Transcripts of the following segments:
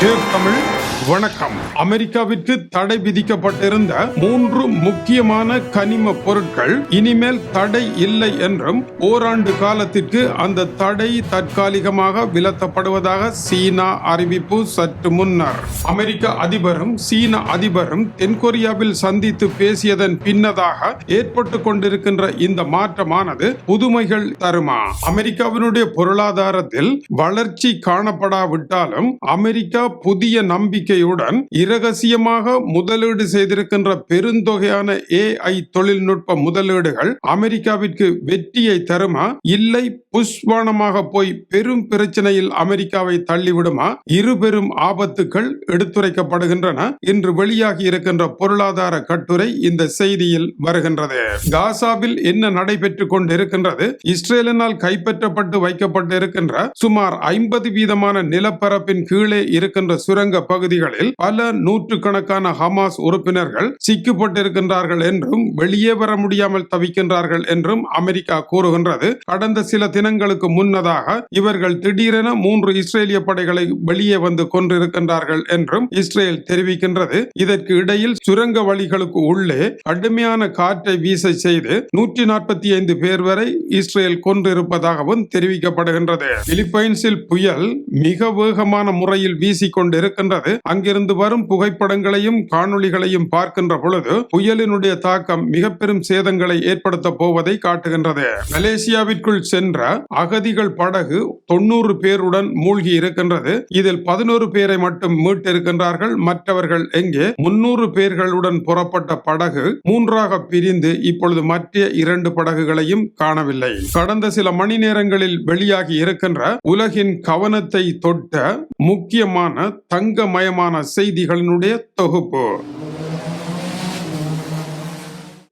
Do come formules. வணக்கம். அமெரிக்காவிற்கு தடை விதிக்கப்பட்டிருந்த மூன்று முக்கியமான கனிம பொருட்கள் இனிமேல் தடை இல்லை என்றும் ஓராண்டு காலத்திற்கு அந்த தடை தற்காலிகமாக விலத்தப்படுவதாக சீனா அறிவிப்பு சற்று முன்னர். அமெரிக்க அதிபரும் சீன அதிபரும் தென்கொரியாவில் சந்தித்து பேசியதன் பின்னதாக ஏற்பட்டு கொண்டிருக்கின்ற இந்த மாற்றமானது புதுமைகள் தருமா? அமெரிக்காவினுடைய பொருளாதாரத்தில் வளர்ச்சி காணப்படாவிட்டாலும் அமெரிக்கா புதிய நம்பிக்கை நம்பிக்கையுடன் இரகசியமாக முதலீடு செய்திருக்கின்ற பெருந்தொகையான ஏஐ தொழில்நுட்ப முதலீடுகள் அமெரிக்காவிற்கு வெற்றியை தருமா? இல்லை புஷ்வானமாக போய் பெரும் பிரச்சனையில் அமெரிக்காவை தள்ளிவிடுமா? இரு பெரும் ஆபத்துக்கள் எடுத்துரைக்கப்படுகின்றன இன்று வெளியாகி இருக்கின்ற பொருளாதார கட்டுரை இந்த செய்தியில் வருகின்றது. காசாவில் என்ன நடைபெற்றுக் கொண்டிருக்கின்றது? இஸ்ரேலினால் கைப்பற்றப்பட்டு வைக்கப்பட்டிருக்கின்ற சுமார் ஐம்பது வீதமான நிலப்பரப்பின் கீழே இருக்கின்ற சுரங்க பகுதிகளில் பல நூற்றுக்கணக்கான ஹமாஸ் உறுப்பினர்கள் சிக்கப்பட்டிருக்கின்றார்கள் என்றும் வெளியே வர முடியாமல் தவிக்கின்றார்கள் என்றும் அமெரிக்கா கூறுகின்றது. கடந்த சில தினங்களுக்கு முன்னதாக இவர்கள் திடீரென மூன்று இஸ்ரேலிய படைகளை வெளியே வந்து கொண்டிருக்கின்றார்கள் என்றும் இஸ்ரேல் தெரிவிக்கின்றது. இதற்கு இடையில் சுரங்க வழிகளுக்கு உள்ளே கடுமையான காற்றை வீச செய்து நூற்றி நாற்பத்தி ஐந்து பேர் வரை இஸ்ரேல் கொன்றிருப்பதாகவும் தெரிவிக்கப்படுகின்றது. பிலிப்பைன்ஸில் புயல் மிக வேகமான முறையில் வீசிக்கொண்டிருக்கின்றது. அங்கிருந்து வரும் புகைப்படங்களையும் காணொளிகளையும் பார்க்கின்ற பொழுது புயலினுடைய தாக்கம் மிக பெரும் சேதங்களை ஏற்படுத்த போவதை காட்டுகின்றது. மலேசியாவிற்குள் சென்ற அகதிகள் படகு தொண்ணூறு பேருடன் மூழ்கி இருக்கின்றது. இதில் பதினோரு பேரை மட்டும் மீட்டிருக்கின்றார்கள். மற்றவர்கள் எங்கே? முன்னூறு பேர்களுடன் புறப்பட்ட படகு மூன்றாக பிரிந்து இப்பொழுது மற்ற இரண்டு படகுகளையும் காணவில்லை. கடந்த சில மணி நேரங்களில் வெளியாகி இருக்கின்ற உலகின் கவனத்தை தொட்ட முக்கியமான தங்கமயமான செய்திகளினுடைய தொகுப்பு.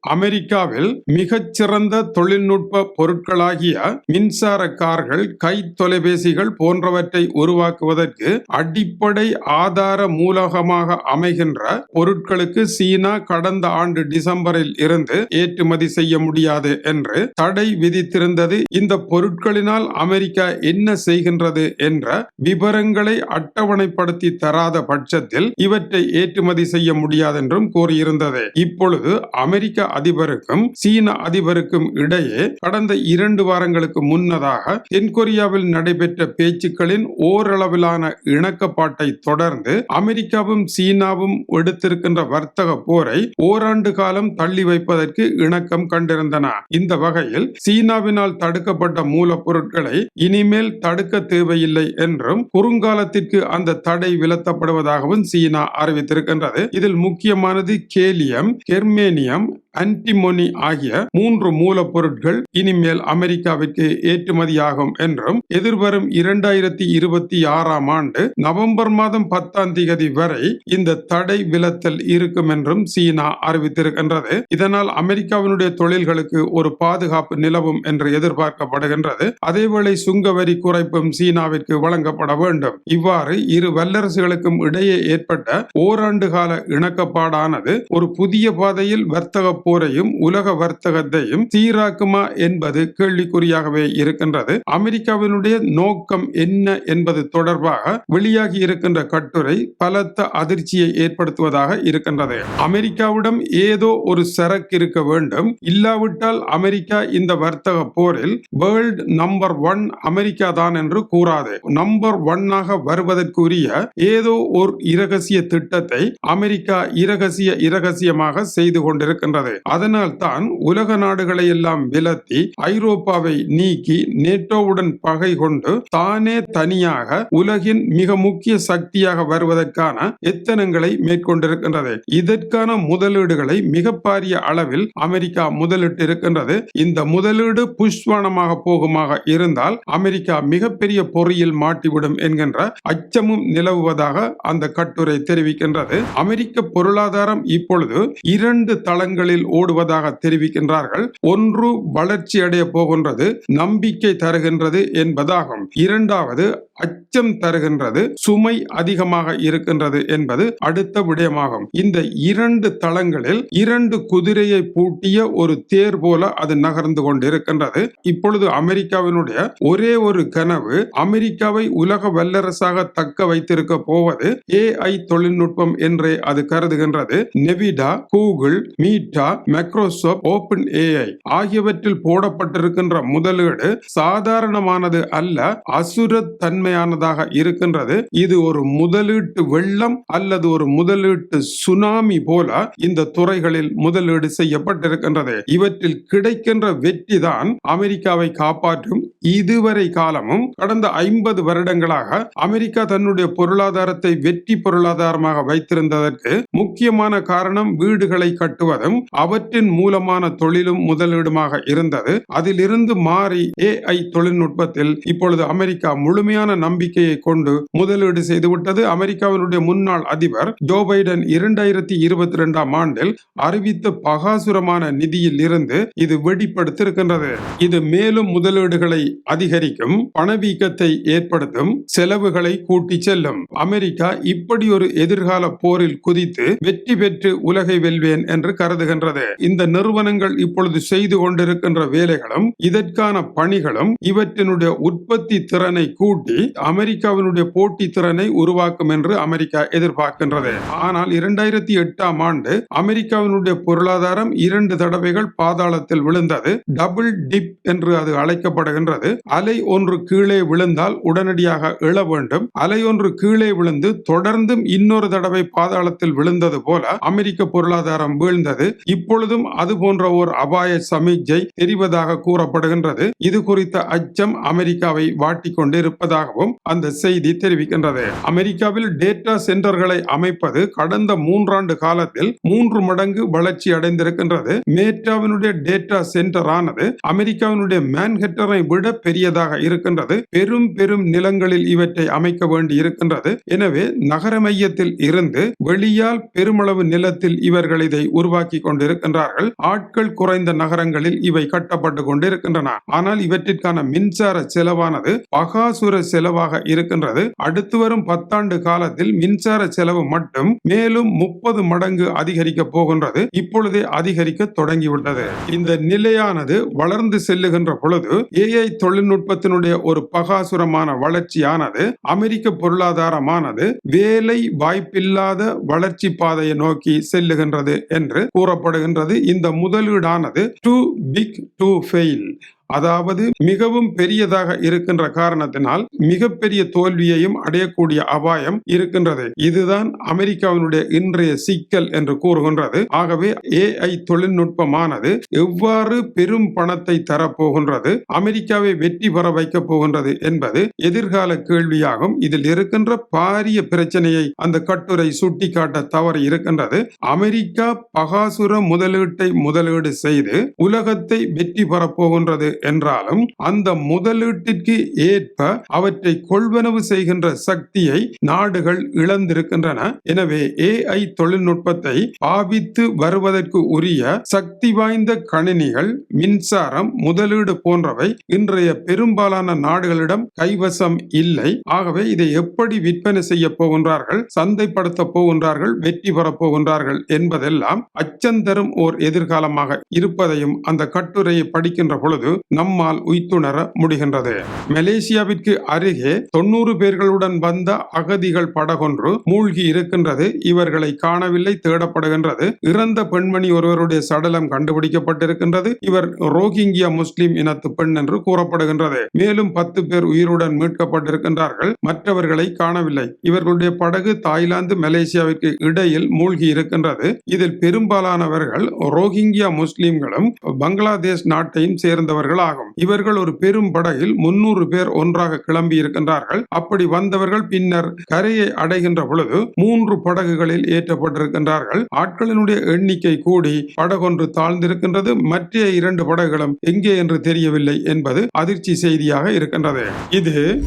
அமெரிக்காவில் மிகச்சிறந்த தொழில்நுட்ப பொருட்களாகிய மின்சார கார்கள் கை தொலைபேசிகள் போன்றவற்றை உருவாக்குவதற்கு அடிப்படை ஆதார மூலகமாக அமைகின்ற பொருட்களுக்கு சீனா கடந்த ஆண்டு டிசம்பரில் இருந்து ஏற்றுமதி செய்ய முடியாது என்று தடை விதித்திருந்தது. இந்த பொருட்களினால் அமெரிக்கா என்ன செய்கின்றது என்ற விவரங்களை அட்டவணைப்படுத்தி தராத பட்சத்தில் இவற்றை ஏற்றுமதி செய்ய முடியாது என்றும் கூறியிருந்தது. இப்பொழுது அமெரிக்க அதிபருக்கும் சீன அதிபருக்கும் இடையே கடந்த இரண்டு வாரங்களுக்கு முன்னதாக தென்கொரியாவில் நடைபெற்ற பேச்சுக்களின் ஓரளவிலான இணக்கப்பாட்டை தொடர்ந்து அமெரிக்காவும் சீனாவும் எடுத்திருக்கின்ற வர்த்தக போரை ஓராண்டு காலம் தள்ளி வைப்பதற்கு இணக்கம் கண்டிருந்தன. இந்த வகையில் சீனாவினால் தடுக்கப்பட்ட மூலப்பொருட்களை இனிமேல் தடுக்க தேவையில்லை என்றும் குறுங்காலத்திற்கு அந்த தடை விலத்தப்படுவதாகவும் சீனா அறிவித்திருக்கின்றது. இதில் முக்கியமானது கேலியம் கெர்மேனியம் அன்டிமோனி ஆகிய மூன்று மூலப்பொருட்கள் இனிமேல் அமெரிக்காவிற்கு ஏற்றுமதியாகும் என்றும் எதிர்வரும் இரண்டாயிரத்தி இருபத்தி ஆறாம் ஆண்டு நவம்பர் மாதம் பத்தாம் தேதி வரை இந்த தடை விலத்தல் இருக்கும் என்றும் சீனா அறிவித்திருக்கின்றது. இதனால் அமெரிக்காவினுடைய தொழில்களுக்கு ஒரு பாதுகாப்பு நிலவும் என்று எதிர்பார்க்கப்படுகின்றது. அதேவேளை சுங்க வரி குறைப்பும் சீனாவிற்கு வழங்கப்பட வேண்டும். இவ்வாறு இரு வல்லரசுகளுக்கும் இடையே ஏற்பட்ட ஓராண்டு கால இணக்கப்பாடானது ஒரு புதிய பாதையில் வர்த்தக போரையும் உலக வர்த்தகத்தையும் சீராக்குமா என்பது கேள்விக்குறியாகவே இருக்கின்றது. அமெரிக்காவினுடைய நோக்கம் என்ன என்பது தொடர்பாக வெளியாகி இருக்கின்ற கட்டுரை பலத்த அதிர்ச்சியை ஏற்படுத்துவதாக இருக்கின்றது. அமெரிக்காவிடம் ஏதோ ஒரு சரக்கு இருக்க வேண்டும். இல்லாவிட்டால் அமெரிக்கா இந்த வர்த்தக போரில் வேர்ல்ட் நம்பர் ஒன் அமெரிக்கா தான் என்று கூறாது. நம்பர் ஒன்னாக வருவதற்குரிய ஏதோ ஒரு இரகசிய திட்டத்தை அமெரிக்கா இரகசிய இரகசியமாக செய்து கொண்டிருக்கின்றது. அதனால் தான் உலக நாடுகளை எல்லாம் விலத்தி ஐரோப்பாவை நீக்கி நேட்டோவுடன் பகை கொண்டு தானே தனியாக உலகின் மிக முக்கிய சக்தியாக வருவதற்கான எத்தனங்களை மேற்கொண்டிருக்கின்றது. இதற்கான முதலீடுகளை மிக பாரிய அளவில் அமெரிக்கா முதலிட்டு இருக்கின்றது இந்த முதலீடு புஷ்வானமாக போகுமாக இருந்தால் அமெரிக்கா மிகப்பெரிய பொறியில் மாட்டிவிடும் என்கின்ற அச்சமும் நிலவுவதாக அந்த கட்டுரை தெரிவிக்கின்றது. அமெரிக்க பொருளாதாரம் இப்பொழுது இரண்டு தளங்களில் வழிகளில் ஓடுவதாக தெரிவிக்கின்றார்கள். ஒன்று வளர்ச்சி அடைய போகின்றது நம்பிக்கை தருகின்றது என்பதாகும். இரண்டாவது அச்சம் தருகின்றது சுமை அதிகமாக இருக்கின்றது என்பது அடுத்த விடயமாகும். இந்த இரண்டு தளங்களில் இரண்டு குதிரையை பூட்டிய ஒரு தேர் போல அது நகர்ந்து கொண்டிருக்கின்றது. இப்பொழுது அமெரிக்காவினுடைய ஒரே ஒரு கனவு அமெரிக்காவை உலக வல்லரசாக தக்க வைத்திருக்க போவது ஏஐ தொழில்நுட்பம் என்றே அது கருதுகின்றது. Nvidia Google Meta Microsoft OpenAI ஆகியவற்றில் போடப்பட்டிருக்கின்ற முதலீடு சாதாரணமானது அல்ல அசுர தன்மையானதாக இருக்கின்றது. இது ஒரு முதலீட்டு வெள்ளம் அல்லது ஒரு முதலீட்டு சுனாமி போல இந்த துறைகளில் முதலீடு செய்யப்பட்டிருக்கின்றது. இவற்றில் கிடைக்கின்ற வெற்றி தான் அமெரிக்காவை காப்பாற்றும் இதுவரை காலமும் கடந்த ஐம்பது வருடங்களாக அமெரிக்கா தன்னுடைய பொருளாதாரத்தை வெற்றி பொருளாதாரமாக வைத்திருந்ததற்கு முக்கியமான காரணம் வீடுகளை கட்டுவதும் அவற்றின் மூலமான தொழிலும் முதலீடுமாக இருந்தது. அதிலிருந்து மாறி ஏஐ தொழில்நுட்பத்தில் இப்பொழுது அமெரிக்கா முழுமையான நம்பிக்கையை கொண்டு முதலீடு செய்துவிட்டது. அமெரிக்காவினுடைய முன்னாள் அதிபர் ஜோ பைடன் இரண்டாயிரத்தி இருபத்தி இரண்டாம் ஆண்டில் அறிவித்த பகாசுரமான நிதியில் இருந்து இது வெடிப்படுத்திருக்கின்றது. இது மேலும் முதலீடுகளை அதிகரிக்கும் பணவீக்கத்தை ஏற்படுத்தும் செலவுகளை கூட்டி செல்லும். அமெரிக்கா இப்படி ஒரு எதிர்கால போரில் குதித்து வெற்றி பெற்று உலகை வெல்வேன் என்று கருதுகின்றது. இந்த நிறுவனங்கள் இப்பொழுது செய்து கொண்டிருக்கின்ற வேலைகளும் இதற்கான பணிகளும் இவற்றினுடைய உற்பத்தி திறனை கூட்டி அமெரிக்காவினுடைய போட்டி திறனை உருவாக்கும் என்று அமெரிக்கா எதிர்பார்க்கின்றது. ஆனால் இரண்டாயிரத்தி எட்டாம் ஆண்டு அமெரிக்காவினுடைய பொருளாதாரம் இரண்டு தடவைகள் பாதாளத்தில் விழுந்தது. டபுள் டிப் என்று அது அழைக்கப்படுகின்றது. அலை ஒன்று கீழே விழுந்தால் உடனடியாக எழ வேண்டும். அலை ஒன்று கீழே விழுந்து தொடர்ந்தும் இன்னொரு தடவை பாதாளத்தில் விழுந்தது போல அமெரிக்க பொருளாதாரம் வீழ்ந்தது. இப்பொழுதும் அது போன்ற ஒரு அபாய சமிக்ஞை தெரிவதாக கூறப்படுகின்றது. இது குறித்த அச்சம் அமெரிக்காவை வாட்டி கொண்டிருப்பதாகவும் அந்த செய்தி தெரிவிக்கின்றது. அமெரிக்காவில் டேட்டா சென்டர்களை அமைப்பது கடந்த மூன்றாண்டு காலத்தில் மூன்று மடங்கு வளர்ச்சி அடைந்திருக்கின்றது. மேட்டாவினுடைய டேட்டா சென்டர் ஆனது அமெரிக்காவினுடைய மேன்ஹெட்டரை விட பெரியதாக இருக்கின்றது. பெரும் பெரும் நிலங்களில் இவற்றை அமைக்க வேண்டி இருக்கின்றது. எனவே நகர மையத்தில் இருந்து வெளியால் பெருமளவு நிலத்தில் இவர்கள் இதை உருவாக்கி கொண்டிருக்கின்றார்கள். ஆட்கள் குறைந்த நகரங்களில் இவை கட்டப்பட்டு கொண்டிருக்கின்றன. ஆனால் இவற்றிற்கான மின்சார செலவானது பகாசுர செலவாக இருக்கின்றது. அடுத்து வரும் பத்தாண்டு காலத்தில் மின்சார செலவு மட்டும் மேலும் முப்பது மடங்கு அதிகரிக்க போகின்றது. இப்பொழுதே அதிகரிக்க தொடங்கிவிட்டது. இந்த நிலையானது வளர்ந்து செல்லுகின்ற பொழுது ஏஐ தொழில்நுட்பத்தினுடைய ஒரு பகாசுரமான வளர்ச்சியானது அமெரிக்க பொருளாதாரமானது வேலை வாய்ப்பில்லாத வளர்ச்சி பாதையை நோக்கி செல்லுகின்றது என்று கூறப்படுகின்றது. இந்த முதலீடானது டு பிக் டு ஃபெயில் அதாவது மிகவும் பெரியதாக இருக்கின்ற காரணத்தினால் மிகப்பெரிய தோல்வியையும் அடையக்கூடிய அபாயம் இருக்கின்றது. இதுதான் அமெரிக்காவினுடைய இன்றைய சிக்கல் என்று கூறுகின்றது. ஆகவே ஏஐ தொழில்நுட்பமானது எவ்வாறு பெரும் பணத்தை தரப்போகின்றது அமெரிக்காவை வெற்றி பெற வைக்கப் போகின்றது என்பது எதிர்கால கேள்வியாகும். இதில் இருக்கின்ற பாரிய பிரச்சனையை அந்த கட்டுரை சுட்டிக்காட்ட தவறு இருக்கின்றது. அமெரிக்கா பகாசுர முதலீட்டை முதலீடு செய்து உலகத்தை வெற்றி பெறப் போகின்றது என்றாலும் அந்த முதலீட்டிற்கு ஏற்ப அவற்றை கொள்வனவு செய்கின்ற சக்தியை நாடுகள் இழந்திருக்கின்றன. எனவே ஏஐ தொழில்நுட்பத்தை பாவித்து வருவதற்கு உரிய சக்தி வாய்ந்த கணினிகள் மின்சாரம் முதலீடு போன்றவை இன்றைய பெரும்பாலான நாடுகளிடம் கைவசம் இல்லை. ஆகவே இதை எப்படி விற்பனை செய்ய போகின்றார்கள் சந்தைப்படுத்த போகின்றார்கள் வெற்றி பெறப் போகின்றார்கள் என்பதெல்லாம் அச்சந்தரும் ஓர் எதிர்காலமாக இருப்பதையும் அந்த கட்டுரையை படிக்கின்ற பொழுது நம்மால் உய்த்துணர முடிகின்றது. மலேசியாவிற்கு அருகே தொண்ணூறு பேர்களுடன் வந்த அகதிகள் படகொன்று மூழ்கி இருக்கின்றது. இவர்களை காணவில்லை தேடப்படுகின்றது. இறந்த பெண்மணி ஒருவருடைய சடலம் கண்டுபிடிக்கப்பட்டிருக்கின்றது. இவர் ரோஹிங்கியா முஸ்லிம் இனத்து பெண் என்று கூறப்படுகின்றது. மேலும் பத்து பேர் உயிருடன் மீட்கப்பட்டிருக்கின்றார்கள். மற்றவர்களை காணவில்லை. இவர்களுடைய படகு தாய்லாந்து மலேசியாவிற்கு இடையில் மூழ்கி இருக்கின்றது. இதில் பெரும்பாலானவர்கள் ரோஹிங்கியா முஸ்லிம்களும் பங்களாதேஷ் நாட்டையும் சேர்ந்தவர்கள் ஆகும் இவர்கள் ஒரு பெரும் படகில் முன்னூறு பேர் ஒன்றாக கிளம்பி இருக்கின்றார்கள். அப்படி வந்தவர்கள் பின்னர் கரையை அடைகின்ற பொழுது மூன்று படகுகளில் ஏற்றப்பட்டிருக்கின்றார்கள். ஆட்களினுடைய எண்ணிக்கை கூடி படகொன்று தாழ்ந்திருக்கின்றது. மற்ற இரண்டு படகுகளும் எங்கே என்று தெரியவில்லை என்பது அதிர்ச்சி செய்தியாக இருக்கின்றது. இது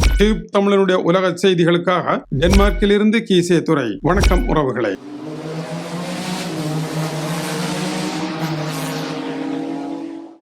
தமிழனுடைய உலக செய்திகளுக்காக டென்மார்க்கிலிருந்து கீசே துறை வணக்கம் உறவுகளை.